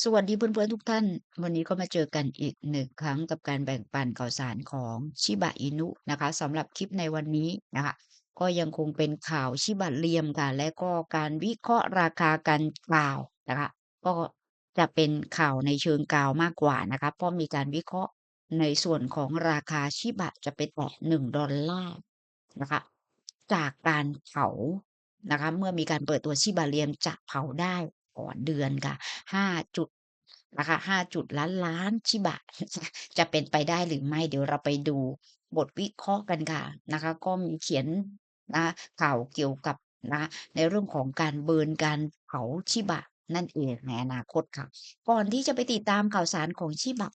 สวัสดีเพื่อนๆทุกท่าน วันนี้ก็มาเจอกันอีกหนึ่งครั้งกับการแบ่งปันข่าวสารของชิบะอินุนะคะสำหรับคลิปในวันนี้นะคะ ก็ยังคงเป็นข่าวชิบะเรียมค่ะ และก็การวิเคราะห์ราคาการกล่าวนะคะ ก็จะเป็นข่าวในเชิงกล่าวมากกว่านะคะเพราะมีการวิเคราะห์ในส่วนของราคาชิบะจะไปแตะหนึ่งดอลลาร์นะคะ จากการเผานะคะ เมื่อมีการเปิดตัวชิบะเรียมจะเผาได้ ก่อนเดือนค่ะห้าจุดนะคะห้าจุดล้านล้านชิบะ จะเป็นไปได้หรือไม่เดี๋ยวเราไปดูบทวิเคราะห์กันค่ะนะคะ ก็มีเขียนนะข่าวเกี่ยวกับนะในเรื่องของการเบิร์นการเผาชิบะ นั่นเองในอนาคตค่ะ ก่อนที่จะไปติดตามข่าวสารของชิบะ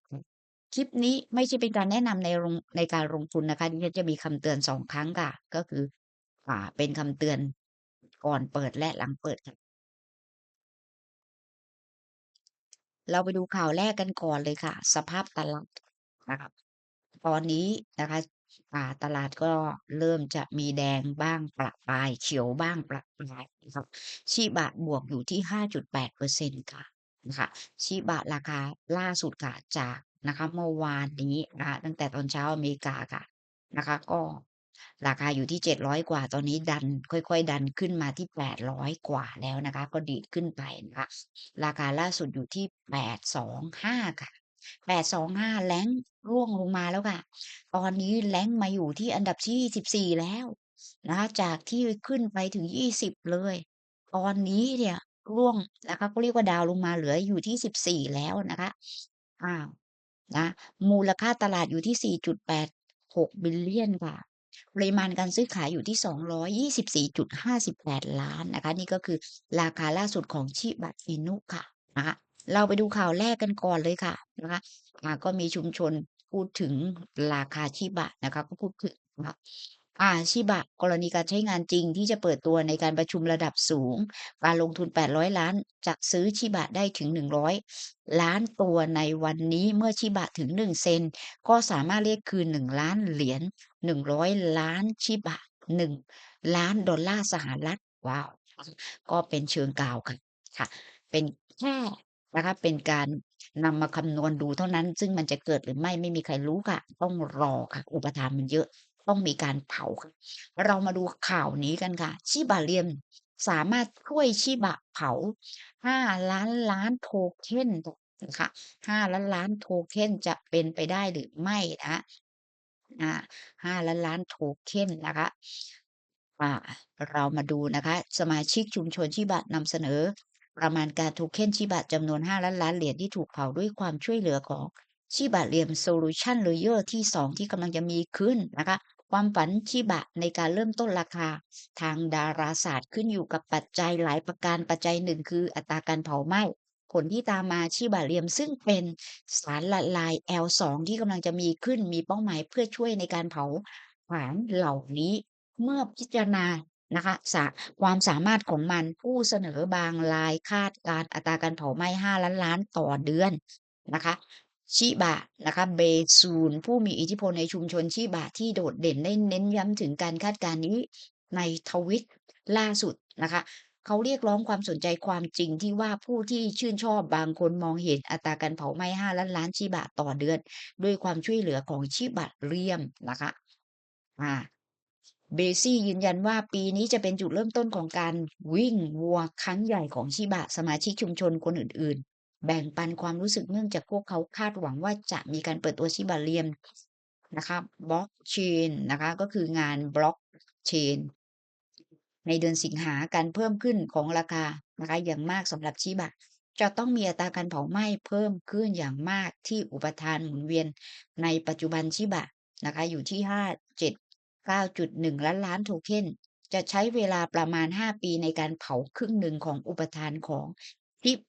คลิปนี้ไม่ใช่เป็นการแนะนำในลงในการลงทุนนะคะดิฉันจะมีคำเตือนสองครั้งค่ะ ก็คือ อ่าเป็นคำเตือนก่อนเปิดและหลังเปิดค่ะ เราไปดูข่าวแรกกันก่อนเลยค่ะ สภาพตลาดนะครับ ตอนนี้นะคะอ่าตลาดก็เริ่มจะมีแดงบ้างประปาย เขียวบ้างประปายนะครับชิบะบวกอยู่ที่ 5.8%ค่ะนะคะชิบะราคาล่าสุดค่ะจากนะคะเมื่อวานนี้นะคะตั้งแต่ตอนเช้าอเมริกาค่ะนะคะ ก็ ราคาอยู่ที่ 700 กว่า ตอนนี้ดัน ค่อย ๆ ดันขึ้นมาที่ 800 กว่าแล้วนะคะ ก็ดีดขึ้นไปนะคะราคาล่าสุดอยู่ที่ 825 ค่ะ 825 แล้งร่วงลงมาแล้วค่ะ ตอนนี้แล้งมาอยู่ที่อันดับที่ 14 แล้วนะคะจากที่ขึ้นไปถึง 20 เลย ตอนนี้เนี่ยร่วงนะคะก็เรียกว่าดาวลงมาเหลืออยู่ที่ 14 แล้วนะคะอ้าวนะมูลค่าตลาดอยู่ที่ 4.86บิลเลียนค่ะ ปริมาณการซื้อขายอยู่ที่ 224.58 ล้านนะคะ นี่ก็คือราคาล่าสุดของชิบะอินุค่ะนะคะเราไปดูข่าวแรกกันก่อนเลยค่ะนะคะก็มีชุมชนพูดถึงราคาชิบะนะคะก็พูดถึงนะคะ อาชิบะ กรณีการใช้งานจริงที่จะเปิดตัวในการประชุมระดับสูง การลงทุน 800 ล้าน จะซื้อชิบะได้ถึง 100 ล้านตัวในวันนี้เมื่อชิบะถึง 1 เซน ก็สามารถเรียกคืน 1 ล้านเหรียญ 100 ล้านชิบะ 1 ล้านดอลลาร์สหรัฐ ว้าว ก็เป็นเชิงกล่าวค่ะค่ะ เป็นแค่นะคะเป็นการนำมาคำนวณดูเท่านั้น ซึ่งมันจะเกิดหรือไม่ไม่มีใครรู้ค่ะ ต้องรอค่ะ อุปทานมันเยอะ ต้องมีการเผาค่ะเรามาดูข่าวนี้กันค่ะ ชิบะเรียมสามารถช่วยชิบะเผา 5 ล้านล้านโทเค็นนะคะ5ล้านล้านโทเค็นจะเป็นไปได้หรือไม่นะคะอ่า5ล้านล้านโทเค็นนะคะอ่าเรามาดูนะคะ สมาชิกชุมชนชิบะนำเสนอ ประมาณการโทเค็นชิบะจำนวน 5 ล้านล้านเหรียญที่ถูกเผาด้วยความช่วยเหลือของชิบะเรียมโซลูชันเลเยอร์ที่ 2 ที่กำลังจะมีขึ้นนะคะ ความฝันชิบะในการเริ่มต้นราคา ทางดาราศาสตร์ขึ้นอยู่กับปัจจัยหลายประการปัจจัยหนึ่งคืออัตราการเผาไหม้ผลที่ตามมาชิบะเรียม ซึ่งเป็นสารละลาย L2 ที่กำลังจะมีขึ้นมีเป้าหมายเพื่อช่วยในการเผาผลาญเหล่านี้ เมื่อพิจารณานะคะสะความสามารถของมันผู้เสนอบางรายคาดการอัตราการเผาไหม้ 5 ล้านล้านต่อเดือนนะคะ ชิบะนะคะเบซูนผู้มีอิทธิพลในชุมชนชิบะที่โดดเด่นได้เน้นย้ำถึงการคาดการณ์นี้ในทวิตล่าสุดนะคะเขาเรียกร้องความสนใจความจริงที่ว่าผู้ที่ชื่นชอบบางคนมองเห็นอัตราการเผาไหม้5ล้านล้านชิบะต่อเดือน ด้วยความช่วยเหลือของชิบะเรียมนะคะอ่าเบซี่ยืนยันว่าปีนี้จะเป็นจุดเริ่มต้นของการวิ่งวัวครั้งใหญ่ของชิบะสมาชิกชุมชนคนอื่น แบ่งปันความรู้สึกเนื่องจากพวกเขาคาดหวังว่าจะมีการเปิดตัวชิบะเรียมนะคะ Blockchain นะคะก็คืองาน Blockchain ในเดือนสิงหาการเพิ่มขึ้นของราคานะคะอย่างมากสำหรับชิบะ จะต้องมีอัตราการเผาไหม้เพิ่มขึ้นอย่างมากที่อุปทานหมุนเวียนในปัจจุบันชิบะนะคะอยู่ที่ 579.1 ล้านล้านโทเค็นจะใช้เวลาประมาณ 5 ปีในการเผาครึ่งหนึ่งของอุปทานของทิป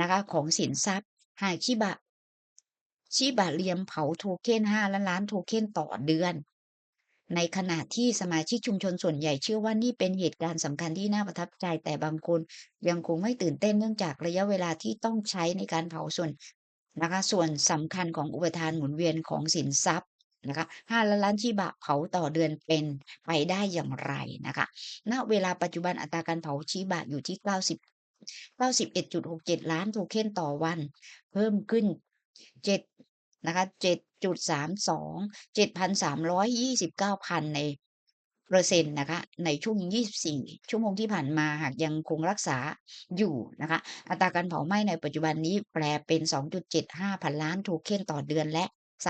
นะคะของสินทรัพย์หากชิบะ ชิบะเรียมเผาโทเค็น5ล้านล้านโทเค็นต่อเดือน ในขณะที่สมาชิกชุมชนส่วนใหญ่เชื่อว่านี่เป็นเหตุการณ์สำคัญที่น่าประทับใจ แต่บางคนยังคงไม่ตื่นเต้นเนื่องจากระยะเวลาที่ต้องใช้ในการเผาส่วนนะคะส่วนสำคัญของอุปทานหมุนเวียนของสินทรัพย์นะคะ5ล้านล้านชิบะเผาต่อเดือนเป็นไปได้อย่างไรนะคะ ณ เวลาปัจจุบันอัตราการเผาชิบะอยู่ที่ 91.67 ล้านโทเค็นต่อวัน เพิ่มขึ้น 7 นะคะ 7.32 7,329 พันในเปอร์เซ็นต์นะคะในช่วง 24 ชั่วโมงที่ผ่านมาหากยังคงรักษาอยู่นะคะอัตราการเผาไหม้ในปัจจุบันนี้แปลเป็น 2.75 พันล้านโทเค็นต่อเดือนและ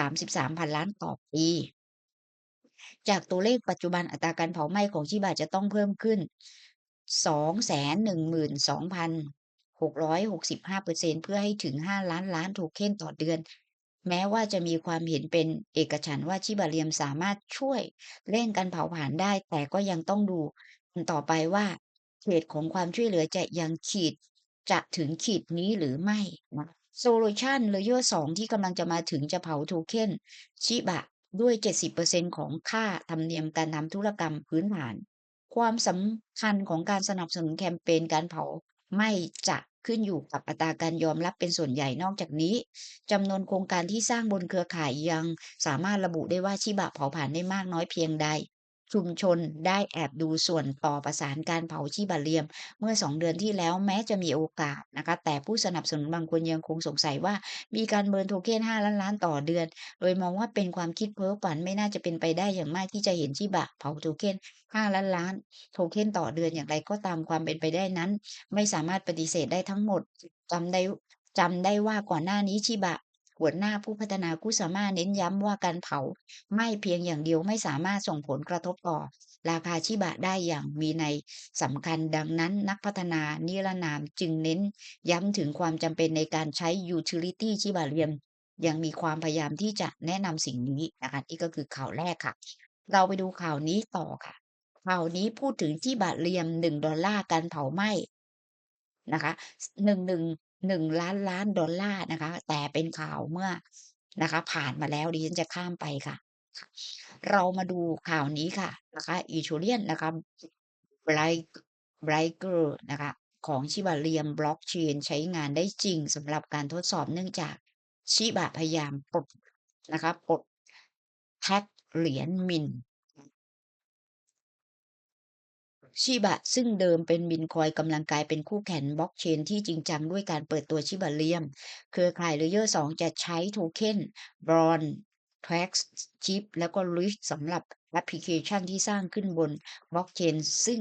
33 พันล้านต่อปีจากตัวเลขปัจจุบันอัตราการเผาไหม้ของชิบะจะต้องเพิ่มขึ้น 212,665%เซ็นเพื่อให้ถึง 5 ล้านล้านโทเค็นต่อเดือน แม้ว่าจะมีความเห็นเป็นเอกฉันท์ว่าชิบะเรียมสามารถช่วยเร่งการเผาผลาญได้ แต่ก็ยังต้องดูต่อไปว่าเขตของความช่วยเหลือจะยังขีดจะถึงขีดนี้หรือไม่นะ Solution Layer 2ที่กำลังจะมาถึงจะเผาโทเค็นชิบะด้วย 70%ของค่าธรรมเนียมการทำธุรกรรมพื้นฐาน ความสำคัญของการสนับสนุนแคมเปญการเผาไม่จะขึ้นอยู่กับอัตราการยอมรับเป็นส่วนใหญ่นอกจากนี้จำนวนโครงการที่สร้างบนเครือข่ายยังสามารถระบุได้ว่าชิบะเผาผ่านได้มากน้อยเพียงใด ชุมชนได้แอบดูส่วนต่อประสานการเผาชิบะเรียม เมื่อ 2 เดือนที่แล้วแม้จะมีโอกาสนะคะแต่ผู้สนับสนุนบางคนยังคงสงสัยว่า มีการเบิร์นโทเค็น5ล้านล้านต่อเดือน โดยมองว่าเป็นความคิดเพ้อฝันไม่น่าจะเป็นไปได้อย่างมากที่จะเห็นชิบะเผาโทเค็น5ล้านล้านโทเค็นต่อเดือนอย่างไรก็ตามความเป็นไปได้นั้น ไม่สามารถปฏิเสธได้ทั้งหมดจำได้จำได้ว่าก่อนหน้านี้ชิบะ หัวหน้าผู้พัฒนาคุซามาเน้นย้ำว่าการเผาไหม้เพียงอย่างเดียวไม่สามารถส่งผลกระทบต่อ ราคาชิบะได้อย่างมีในสำคัญดังนั้นนักพัฒนานิรนามจึงเน้นย้ำถึงความจำเป็นในการใช้ยูทิลิตีชิบะเรียม ยังมีความพยายามที่จะแนะนำสิ่งนี้นะคะนี่ก็คือข่าวแรกค่ะ เราไปดูข่าวนี้ต่อค่ะข่าวนี้พูดถึงชิบะเรียม $1 การเผาไหม้นะคะหนึ่งหนึ่ง 1 1 1ล้านล้านดอลลาร์นะคะ แต่เป็นข่าวเมื่อนะคะ ผ่านมาแล้วดิฉันจะข้ามไปค่ะ เรามาดูข่าวนี้ค่ะนะคะ Ethereum นนะคะ Bright Brighter นะคะ ของชิบะเรียมบล็อกเชนใช้งานได้จริงสำหรับการทดสอบเนื่องจากชิบะพยายามปลดนะคะปลดแท็กเหรียญมิน ชิบะซึ่งเดิมเป็นบิตคอยกำลังกลายเป็นคู่แข่งบล็อกเชนที่จริงจังด้วยการเปิดตัวชิบะเรียม เครือข่าย Layer 2จะใช้โทเค็น Bron Trax Chip แล้วก็ Risk สำหรับแอปพลิเคชันที่สร้างขึ้นบนบล็อกเชนซึ่ง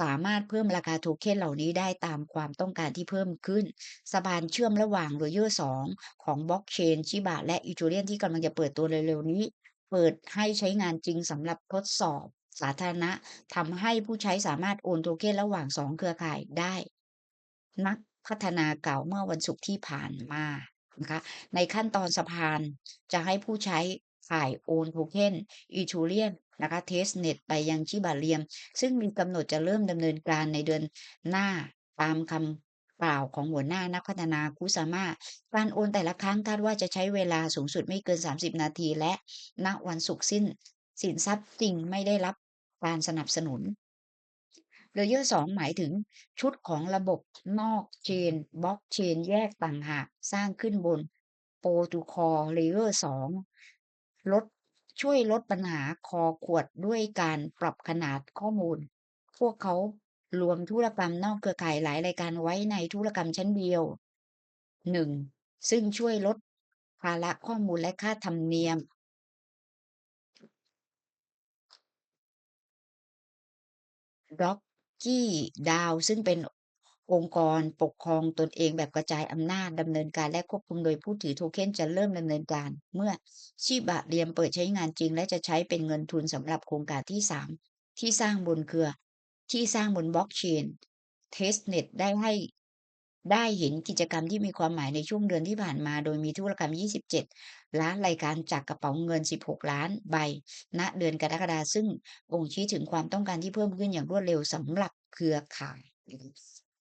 สามารถเพิ่มราคาโทเค็นเหล่านี้ได้ตามความต้องการที่เพิ่มขึ้น สะพานเชื่อมระหว่าง Layer 2ของบล็อกเชนชิบะและ Ethereum ที่กำลังจะเปิดตัวเร็วๆนี้ เปิดให้ใช้งานจริงสำหรับทดสอบ สาธารณะทำให้ผู้ใช้สามารถโอนโทเค็นระหว่าง2เครือข่ายได้ นักพัฒนากล่าวเมื่อวันศุกร์ที่ผ่านมานะคะในขั้นตอนสะพานจะให้ผู้ใช้ข่ายโอนโทเค็น Ethereum นนะคะ Testnet ไปยังชิบะเรียม ซึ่งมีกำหนดจะเริ่มดำเนินการในเดือนหน้าตามคำกล่าวของหัวหน้านักพัฒนาคุซาม่าการโอนแต่ละครั้งคาดว่าจะใช้เวลาสูงสุดไม่เกิน 30 นาทีและณวันศุกร์สิ้น สินทรัพย์จริงไม่ได้รับ การสนับสนุน Layer 2หมายถึงชุดของระบบนอกเชนบล็อกเชนแยกต่างหากสร้างขึ้นบนโปรโตคอล Layer 2ลดช่วยลดปัญหาคอขวดด้วยการปรับขนาดข้อมูล พวกเขารวมธุรกรรมนอกเครือข่ายหลายรายการไว้ในธุรกรรมชั้นเดียว 1 ซึ่งช่วยลดภาระข้อมูลและค่าธรรมเนียม ร็อกกี้ดาว ซึ่งเป็นองค์กรปกครองตนเองแบบกระจายอำนาจดำเนินการและควบคุมโดยผู้ถือโทเค็นจะเริ่มดำเนินการ เมื่อชิบะเรียมเปิดใช้งานจริง และจะใช้เป็นเงินทุนสำหรับโครงการที่ 3 ที่สร้างบนเครือ ที่สร้างบนบล็อกเชนเทสเน็ตได้ให้ ได้เห็นกิจกรรมที่มีความหมายในช่วงเดือนที่ผ่านมา โดยมีธุรกรรม 27 ล้านรายการจากกระเป๋าเงิน 16 ล้านใบ ณ เดือนกรกฎาคม ซึ่งบ่งชี้ถึงความต้องการที่เพิ่มขึ้นอย่างรวดเร็วสำหรับเครือข่าย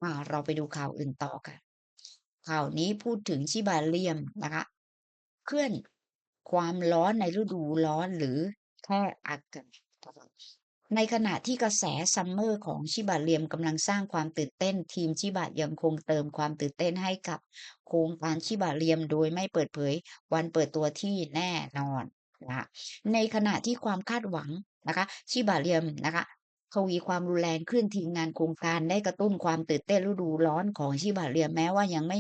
อ่าเราไปดูข่าวอื่นต่อค่ะข่าวนี้พูดถึงชิบะเรียมนะคะ เคลื่อนความร้อนในฤดูร้อนหรือแค่อากาศ ในขณะที่กระแสซัมเมอร์ของชิบะเรียมกำลังสร้างความตื่นเต้น ทีมชิบะยังคงเติมความตื่นเต้นให้กับโครงการชิบะเรียมโดยไม่เปิดเผยวันเปิดตัวที่แน่นอนนะคะในขณะที่ความคาดหวังนะคะชิบะเรียมนะคะทวีความรุนแรงขึ้นทีมงานโครงการได้กระตุ้นความตื่นเต้นฤดูร้อนของ Chiba Real แม้ว่ายังไม่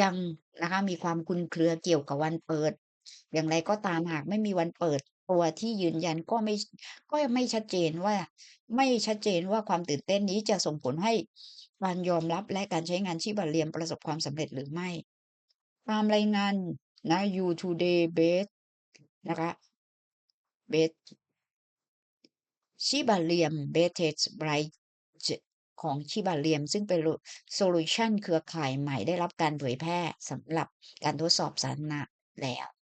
ยังนะคะมีความคลุมเครือเกี่ยวกับวันเปิด อย่างไรก็ตามหากไม่มีวันเปิด ตัวที่ยืนยันก็ไม่ก็ไม่ชัดเจนว่า ไม่ชัดเจนว่าความตื่นเต้นนี้จะส่งผลให้การยอมรับและการใช้งาน Chiba Real ประสบความสำเร็จหรือไม่ ตามรายงานนะ You Today Base นะคะ Base Chiba Real Base Bridge ของ Chiba Real ซึ่งเป็นโซลูชันเครือข่ายใหม่ได้รับการเผยแพร่สำหรับการทดสอบสาธารณะแล้ว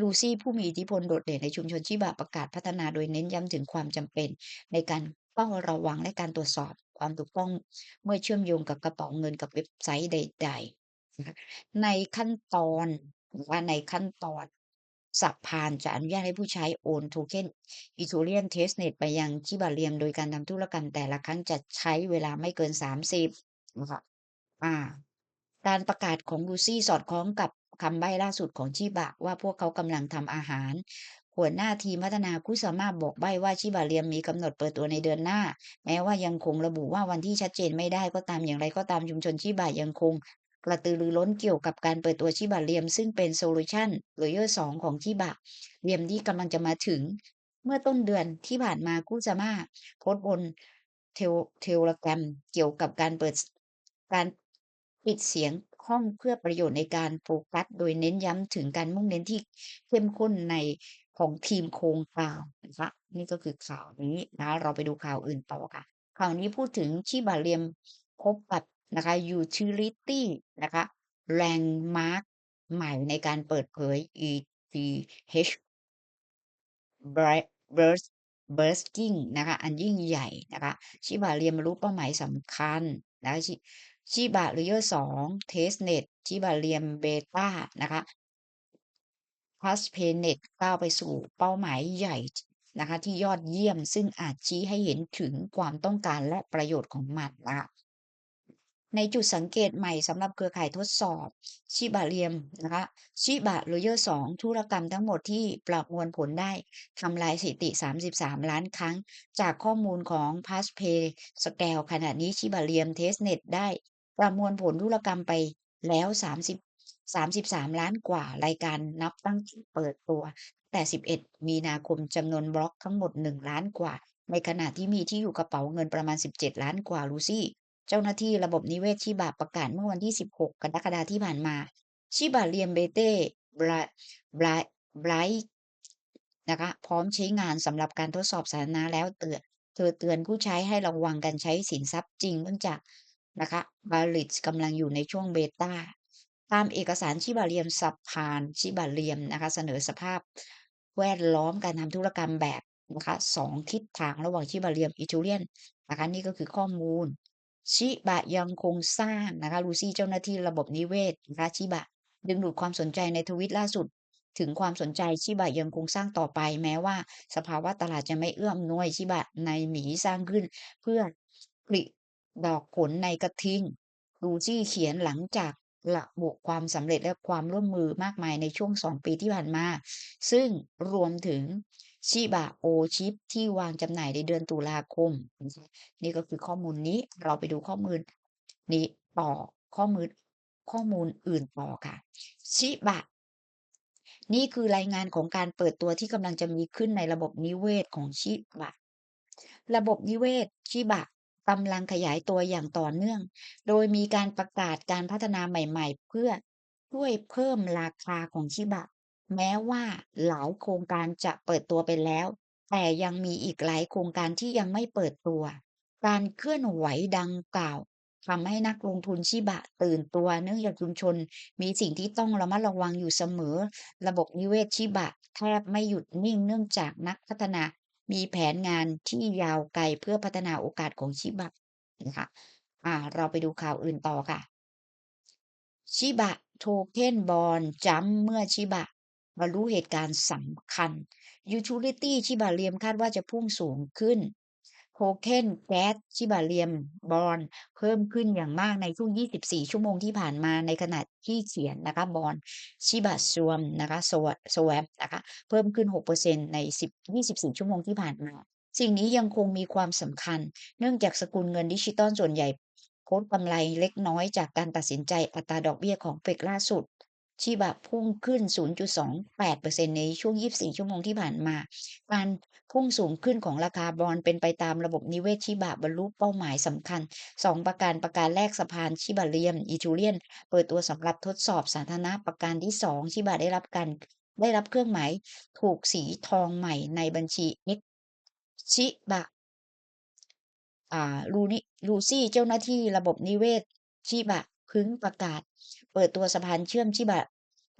ลูซี่ผู้มีอิทธิพลโดดเด่นในชุมชนชิบะประกาศพัฒนาโดยเน้นย้ำถึงความจำเป็น ในการเฝ้าระวังและการตรวจสอบความถูกต้องเมื่อเชื่อมโยงกับกระเป๋าเงินกับเว็บไซต์ใดๆ ในขั้นตอนว่าในขั้นตอนสะพานจะอนุญาตให้ผู้ใช้โอนโทเค็น Ethereum Testnet ไปยัง Chiba Real โดยการทำธุรกรรมแต่ละครั้งจะใช้เวลาไม่เกิน 30นะคะอ่าการประกาศของ Lucy สอดคล้องกับ คำใบ้ล่าสุดของ Chiba ว่าพวกเขากำลังทำอาหาร หัวหน้าทีมพัฒนา Kusama บอกใบ้ว่า Chiba Real มีกำหนดเปิดตัวในเดือนหน้า แม้ว่ายังคงระบุว่าวันที่ชัดเจนไม่ได้ก็ตามอย่างไรก็ตามชุมชน Chiba ยังคงกระตือรือร้นเกี่ยวกับการเปิดตัว Chiba Real ซึ่งเป็นโซลูชัน Layer 2ของ Chiba Real ที่กำลังจะมาถึง เมื่อต้นเดือนที่ผ่านมา Kusama โพสต์บนเทล Telegram เกี่ยวกับการเปิดการปิดเสียง ห้องเพื่อประโยชน์ในการโฟกัส โดยเน้นย้ำถึงการมุ่งเน้นที่เข้มข้นในของทีมโครงการนะคะนี่ก็คือข่าวนี้นะเราไปดูข่าวอื่นต่อค่ะ ข่าวนี้พูดถึง Chiba Real พบกับนะคะ Utility นะคะ Landmark ใหม่ในการเปิดเผย ETH burst Bursting นะคะ อันยิ่งใหญ่นะคะ Chiba Real บรรลุเป้าหมายสำคัญนะ คะชิ Chiba Layer 2 Testnet Chiba Real Beta นะคะ Haspenet ก้าวไปสู่เป้าหมายใหญ่นะคะที่ยอดเยี่ยมซึ่งอาจชี้ให้เห็นถึงความต้องการและประโยชน์ของมันนะคะในจุดสังเกตใหม่สำหรับเครือข่ายทดสอบ Chiba Real นะคะ Chiba Layer 2ธุรกรรมทั้งหมดที่ประมวลผลได้ทำลายสถิติ 33 ล้านครั้ง จากข้อมูลของ Payscale ขณะนี้ Chiba Real Testnet ได้ ประมวลผลธุรกรรมไปแล้ว 30 33 ล้านกว่ารายการนับตั้งแต่เปิดตัว แต่ 11 มีนาคมจำนวนบล็อกทั้งหมด 1 ล้านกว่า ในขณะที่มีที่อยู่กระเป๋าเงินประมาณ 17 ล้านกว่า Lucy เจ้าหน้าที่ระบบนิเวศ Chiba ประกาศเมื่อวันที่ 16 กรกฎาคมที่ผ่านมา Chiba Real Beta Bri Bri Bright นะคะพร้อมใช้งานสำหรับการทดสอบสาธารณะแล้วเตือนเธอเตือนผู้ใช้ให้ระวังการใช้สินทรัพย์จริงเนื่องจาก นะคะ Bridge กำลังอยู่ในช่วงเบต้าตามเอกสาร Chiba Real สะพาน Chiba Real นะคะเสนอสภาพแวดล้อมการทำธุรกรรมแบบนะคะ2ทิศทางระหว่าง Chiba Real Ethereum นนะคะนี่ก็คือข้อมูล Chiba ยังคงสร้างนะคะ Lucy เจ้าหน้าที่ระบบนิเวศนะคะ Chiba ดึงดูดความสนใจในทวีตล่าสุด ถึงความสนใจ Chiba ยังคงสร้างต่อไป แม้ว่า สภาวะตลาดจะไม่เอื้ออำนวย Chiba ในหมีสร้างขึ้น เพื่อผลิ ดอกผลในกระทิง Lucy เขียนหลังจากระบุความสำเร็จและความร่วมมือมากมายในช่วง2ปีที่ผ่านมา ซึ่งรวมถึง Chiba O Chip ที่วางจำหน่ายในเดือนตุลาคม นี่ก็คือข้อมูลนี้เราไปดูข้อมูลนี้ต่อข้อมูลข้อมูลอื่นต่อค่ะ Chiba นี่คือรายงานของการเปิดตัวที่กำลังจะมีขึ้นในระบบนิเวศของ Chiba ระบบนิเวศ Chiba กำลังขยายตัวอย่างต่อเนื่อง โดยมีการประกาศการพัฒนาใหม่ๆ เพื่อช่วยเพิ่มราคาของ Chiba แม้ว่าหลายโครงการจะเปิดตัวไปแล้ว แต่ยังมีอีกหลายโครงการที่ยังไม่เปิดตัว การเคลื่อนไหวดังกล่าวทำให้นักลงทุน Chiba ตื่นตัวเนื่องจากชุมชน มีสิ่งที่ต้องระมัดระวังอยู่เสมอ ระบบนิเวศ Chiba แทบไม่หยุดนิ่งเนื่องจากนักพัฒนา มีแผนงานที่ยาวไกลเพื่อพัฒนาโอกาสของชิบะนะคะอ่า เราไปดูข่าวอื่นต่อค่ะ ชิบะโทเค็นบอลจัมเมื่อชิบะบรรลุเหตุการณ์สำคัญยูทิลิตี้ชิบะเรียมคาดว่าจะพุ่งสูงขึ้น โทเคนแก๊ส Chiba Real Bond เพิ่มขึ้นอย่างมากในช่วง 24 ชั่วโมงที่ผ่านมาในขณะที่เขียนนะคะ Bond Chiba Swarm นะคะ Swa Swap นะคะเพิ่มขึ้น 6%ใน 10 24 ชั่วโมงที่ผ่านมา สิ่งนี้ยังคงมีความสำคัญ เนื่องจากสกุลเงินดิจิทัลส่วนใหญ่โพสต์กำไรเล็กน้อยจากการตัดสินใจอัตราดอกเบี้ยของเฟดล่าสุด ชิบะพุ่งขึ้น 0.28%ในช่วง 24 ชั่วโมงที่ผ่านมา การพุ่งสูงขึ้นของราคาบอนด์เป็นไปตามระบบนิเวศชิบะบรรลุเป้าหมายสำคัญ 2 ประการประการแรกสะพานชิบะเรียมอีทูเรียน เปิดตัวสำหรับทดสอบสาธารณะประการที่ 2 ชิบะได้รับการได้รับเครื่องหมายถูกสีทองใหม่ในบัญชี X ชิบะอ่าลูนิลูซี่เจ้าหน้าที่ระบบนิเวศ ชิบะเพิ่งประกาศ เปิดตัวสะพานเชื่อมชิบะ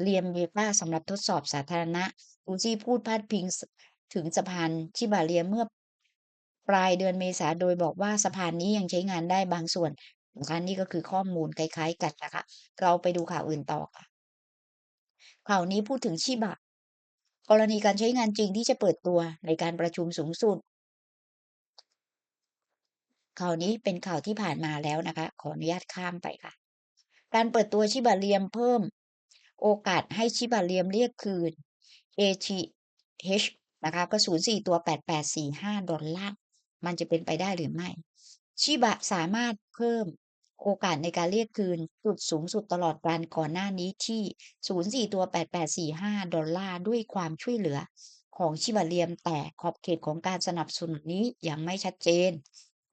เรียมเบต้าสำหรับทดสอบสาธารณะลูซี่พูดพาดพิงถึงสะพานชิบะเรียมเมื่อปลายเดือนเมษาโดยบอกว่าสะพานนี้ยังใช้งานได้บางส่วนนะคะนี่ก็คือข้อมูลคล้าย ๆ กันนะคะ เราไปดูข่าวอื่นต่อค่ะ ข่าวนี้พูดถึงชิบะ กรณีการใช้งานจริงที่จะเปิดตัวในการประชุมสูงสุด ข่าวนี้เป็นข่าวที่ผ่านมาแล้วนะคะ ขออนุญาตข้ามไปค่ะ การเปิดตัวชิบะเรียมเพิ่ม โอกาสให้ชิบะเรียมเรียกคืน ATH นะคะก็ 04 ตัว 8845 ดอลลาร์ มันจะเป็นไปได้หรือไม่ ชิบะสามารถเพิ่มโอกาสในการเรียกคืนจุดสูงสุดตลอดการก่อนหน้านี้ที่ 04 ตัว 8845 ดอลลาร์ด้วยความช่วยเหลือของชิบะเรียมแต่ขอบเขตของการสนับสนุนนี้ยังไม่ชัดเจน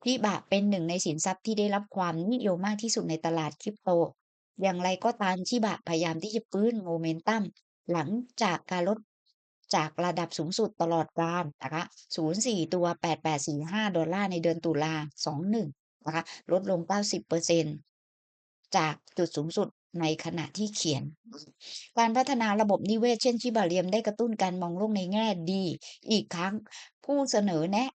ชิบะเป็นหนึ่งในสินทรัพย์ที่ได้รับความนิยมมากที่สุดในตลาดคริปโต อย่างไรก็ตามชิบะพยายามที่จะฟื้นโมเมนตัมหลังจากการลดจากระดับสูงสุดตลอดกาลนะคะ04 ตัว 8845 ดอลลาร์ในเดือนตุลา 21 นะคะ ลดลง 90%จากจุดสูงสุดในขณะที่เขียน การพัฒนาระบบนิเวศเช่นชิบะเรียมได้กระตุ้นการมองโลกในแง่ดี อีกครั้งผู้เสนอแนะ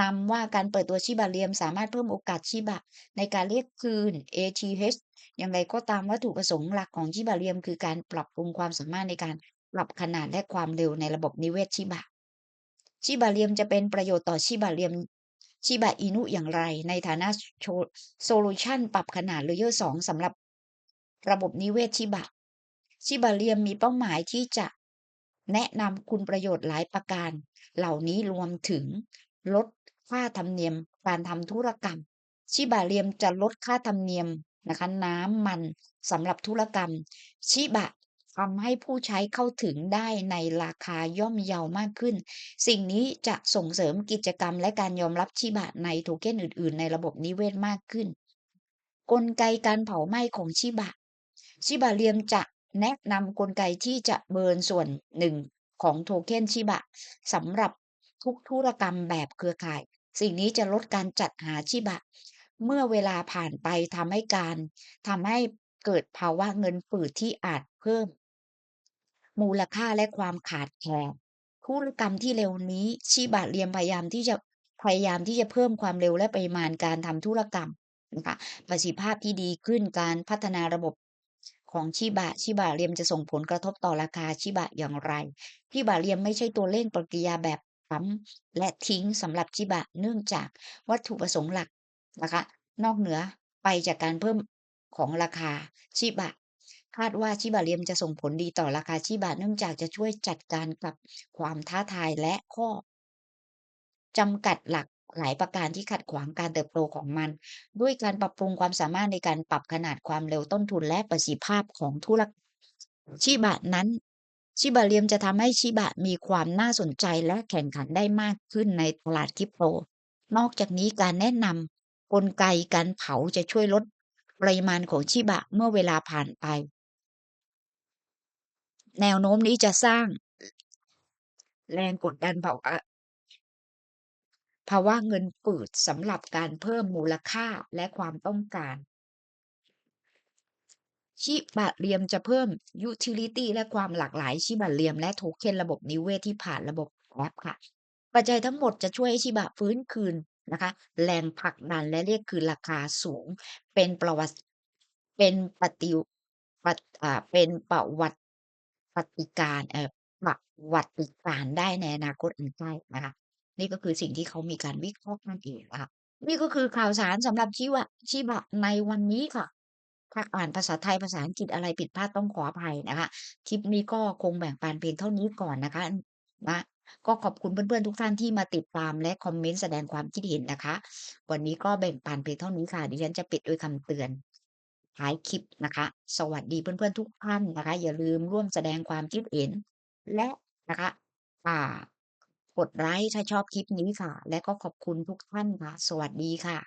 นำว่าการเปิดตัวชิบะเรียมสามารถเพิ่มโอกาสชิบะ ในการเรียกคืน ATH อย่างไรก็ตามวัตถุประสงค์หลักของชิบะเรียม คือการปรับปรุงความสามารถในการปรับขนาดและความเร็วในระบบนิเวศชิบะ ชิบะเรียมจะเป็นประโยชน์ต่อชิบะเรียมชิบะอินุอย่างไร ในฐานะโซลูชันปรับขนาด Layer 2สำหรับระบบนิเวศชิบะ ชิบะเรียมมีเป้าหมายที่จะแนะนำคุณประโยชน์หลายประการ เหล่านี้รวมถึง ลดค่าธรรมเนียมการทำธุรกรรม ชิบะเรียมจะลดค่าธรรมเนียมนะคะน้ำมันสำหรับธุรกรรม ชิบะทำให้ผู้ใช้เข้าถึงได้ในราคาย่อมเยามากขึ้น สิ่งนี้จะส่งเสริมกิจกรรมและการยอมรับชิบะในโทเค็นอื่น ๆ ในระบบนิเวศมากขึ้น กลไกการเผาไหม้ของชิบะ ชิบะเรียมจะแนะนำกลไกที่จะเบิร์นส่วนหนึ่งของโทเค็นชิบะสำหรับ ทุกธุรกรรมแบบเครือข่าย สิ่งนี้จะลดการจัดหาชิบะ เมื่อเวลาผ่านไปทำให้การทำให้เกิดภาวะเงินฝืดที่อาจเพิ่ม มูลค่าและความขาดแคลนธุรกรรมที่เร็วนี้ชิบะเรียมพยายามที่จะพยายามที่จะเพิ่มความเร็วและปริมาณการทำธุรกรรมนะคะประสิทธิภาพที่ดีขึ้นการพัฒนาระบบของชิบะชิบะเรียมจะส่งผลกระทบต่อราคาชิบะอย่างไรชิบะเรียมไม่ใช่ตัวเร่งปฏิกิริยาแบบ ปั๊มและทิ้งสำหรับชิบะเนื่องจากวัตถุประสงค์หลักนะคะ นอกเหนือไปจากการเพิ่มของราคาชิบะ คาดว่าชิบะเรียมจะส่งผลดีต่อราคาชิบะเนื่องจากจะช่วยจัดการกับความท้าทายและข้อจำกัดหลักหลายประการที่ขัดขวางการเติบโตของมัน ด้วยการปรับปรุงความสามารถในการปรับขนาดความเร็วต้นทุนและประสิทธิภาพของธุรกชิบะนั้น ชิบะเรียมจะทำให้ชิบะมีความน่าสนใจและแข่งขันได้มากขึ้นในตลาดคริปโต นอกจากนี้การแนะนำกลไกการเผาจะช่วยลดปริมาณของชิบะเมื่อเวลาผ่านไป แนวโน้มนี้จะสร้าง แรงกดดันเผาภาวะเงินฝืดสำหรับการเพิ่มมูลค่าและความต้องการ ชิบะเรียมจะเพิ่มยูทิลิตีและความหลากหลายชิบะเรียมและโทเค็นระบบนิเวศที่ผ่านระบบแอปค่ะ ปัจจัยทั้งหมดจะช่วยให้ชิบะฟื้นคืนนะคะ แรงผลักดันและเรียกคืนราคาสูง เป็นประวัติเป็นปฏิวปะอ่าเป็นประวัติปฏิการเอ่อประวัติการได้ในอนาคตอันใกล้นะคะ นี่ก็คือสิ่งที่เขามีการวิเคราะห์นั่นเองนะคะนี่ก็คือข่าวสารสำหรับชิวะชิบะในวันนี้ค่ะ ถ้าอ่านภาษาไทยภาษาอังกฤษอะไรผิดพลาดต้องขออภัยนะคะ คลิปนี้ก็คงแบ่งปันเพียงเท่านี้ก่อนนะคะนะก็ขอบคุณเพื่อนๆทุกท่านที่มาติดตามและคอมเมนต์แสดงความคิดเห็นนะคะ วันนี้ก็แบ่งปันเพียงเท่านี้ค่ะดิฉันจะปิดด้วยคำเตือนท้ายคลิปนะคะ สวัสดีเพื่อนๆทุกท่านนะคะ อย่าลืมร่วมแสดงความคิดเห็น และนะคะอ่ากดไลก์ถ้าชอบคลิปนี้ค่ะ และก็ขอบคุณทุกท่านค่ะ สวัสดีค่ะ